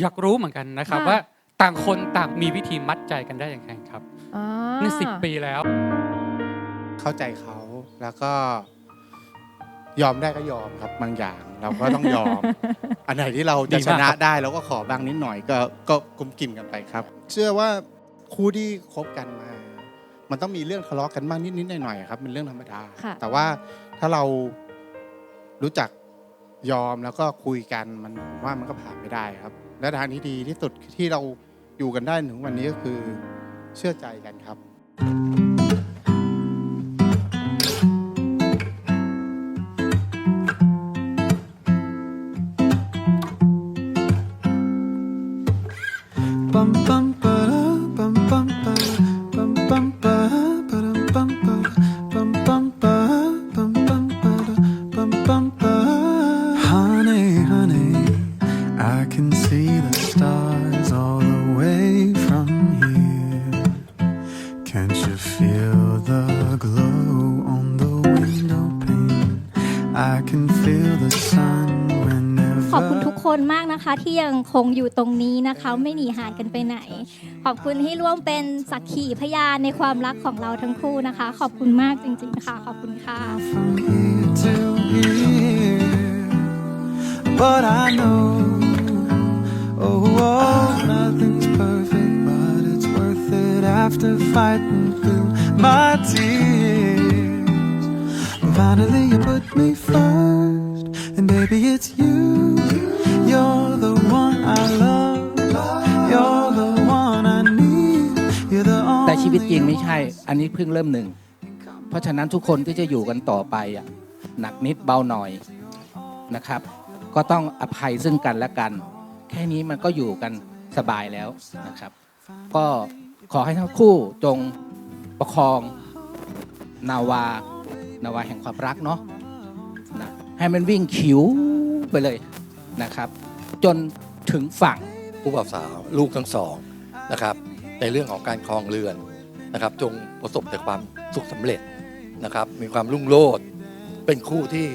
อยากรู้เหมือนกันนะครับค่ะ ว่าต่างคนต่างมีวิธีมัดใจกันได้อย่างไรครับอ่านี่สิบปีแล้ว เข้าใจเขาแล้วก็ยอมได้ก็ยอมครับบางอย่าง เราก็ต้องยอม อันไหนที่เราจะดีชมากนะครับได้เราก็ขอบางนิดหน่อยก็ก็กุมกิ่มกันไปครับ เชื่อว่าคู่ที่คบกันมา มันต้องมีเรื่องทะเลาะกันบ้างนิดๆหน่อยๆครับเป็นเรื่องธรรมดา ค่ะ แต่ว่าถ้าเรารู้จักยอมแล้วก็คุยกันมันผมว่ามันก็ผ่านไม่ได้ครับ และทางที่ดีที่สุดที่เราอยู่กันได้ถึงวันนี้ก็คือเชื่อใจกันครับ Bum bum คนมากนะคะ ที่ยังคงอยู่ตรงนี้นะคะ ไม่หนีหายกันไปไหน ขอบคุณที่ร่วมเป็นสักขีพยานในความรักของเราทั้งคู่นะคะ ขอบคุณมากจริง ๆ ค่ะ ขอบคุณค่ะ But I know, oh, oh, nothing's perfect, but it's worth it after fighting through my tears. Finally, you put me first, and baby, it's you. ชีวิตจริงไม่ใช่ อันนี้เพิ่งเริ่มหนึ่ง เพราะฉะนั้นทุกคนที่จะอยู่กันต่อไปอะหนักนิดเบาหน่อยนะครับ ก็ต้องอภัยซึ่งกันและกัน แค่นี้มันก็อยู่กันสบายแล้วนะครับ ก็ขอให้ทั้งคู่จงประคองนาวานาวาแห่งความรักเนาะนะให้มันวิ่งขิวไปเลยนะครับ จนถึงฝั่ง ผู้บ่าวสาวลูกทั้งสองนะครับ ในเรื่องของการครองเรือน นะครับจงประสบแต่ความสุขสำเร็จนะครับ มีความรุ่งโรจน์เป็นคู่ที่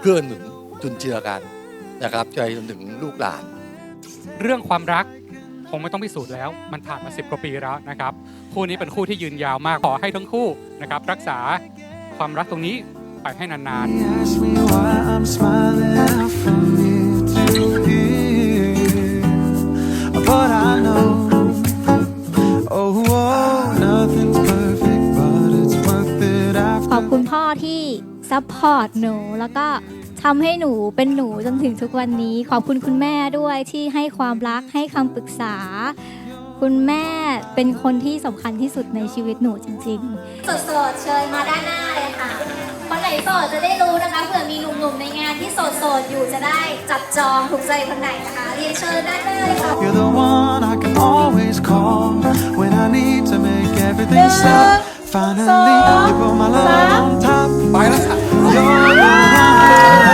เกื้อหนุนจุนเจือกันนะครับใจจนถึงลูกหลาน เรื่องความรักคงไม่ต้องพิสูจน์แล้ว มันผ่านมาสิบกว่าปีแล้วนะครับ คู่นี้เป็นคู่ที่ยืนยาวมากขอให้ทั้งคู่นะครับ รักษาความรักตรงนี้ไปให้นานๆ ซัพพอร์ตหนู แล้วก็ทำให้หนูเป็นหนูจนถึงทุกวันนี้ ขอบคุณคุณแม่ด้วยที่ให้ความรักให้คำปรึกษา คุณแม่เป็นคนที่สำคัญที่สุดในชีวิตหนูจริงๆโสดๆ เชิญมาด้านหน้าเลยค่ะ คนไหนโสดจะได้รู้นะคะ เผื่อมีหนุ่มๆ ในงานที่โสดๆ อยู่จะได้จับจองถูกใจคนไหนนะคะ เรียนเชิญด้านหน้าเลยค่ะ You're the one I can always call when I need to make everything stop. Finally, you put my love on top. You're the one I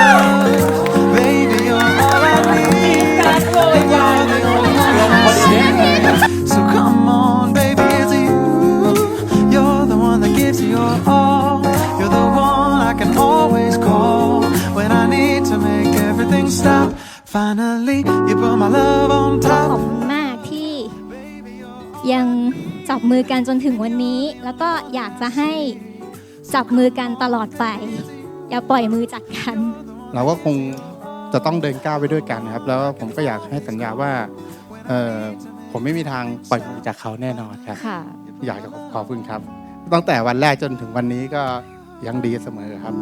love. Baby, you're all I need. And you're the only one I see. So come on, baby, it's you. You're the one that gives you your all. You're the one I can always call when I need to make everything stop. Finally, you put my love on ขอบ top. คุณมากที่ยังจับมือกันจนถึงวันนี้ แล้วก็อยากจะให้ จับมือกันตลอดไป อย่าปล่อยมือจากกัน เราก็คงจะต้องเดินก้าวไปด้วยกันนะครับ แล้วผมก็อยากให้สัญญาว่าเออผมไม่มีทางปล่อยมือจากเขาแน่นอนครับ ค่ะ อยากจะขอบคุณครับ ตั้งแต่วันแรกจนถึงวันนี้ก็ยังดีเสมอครับ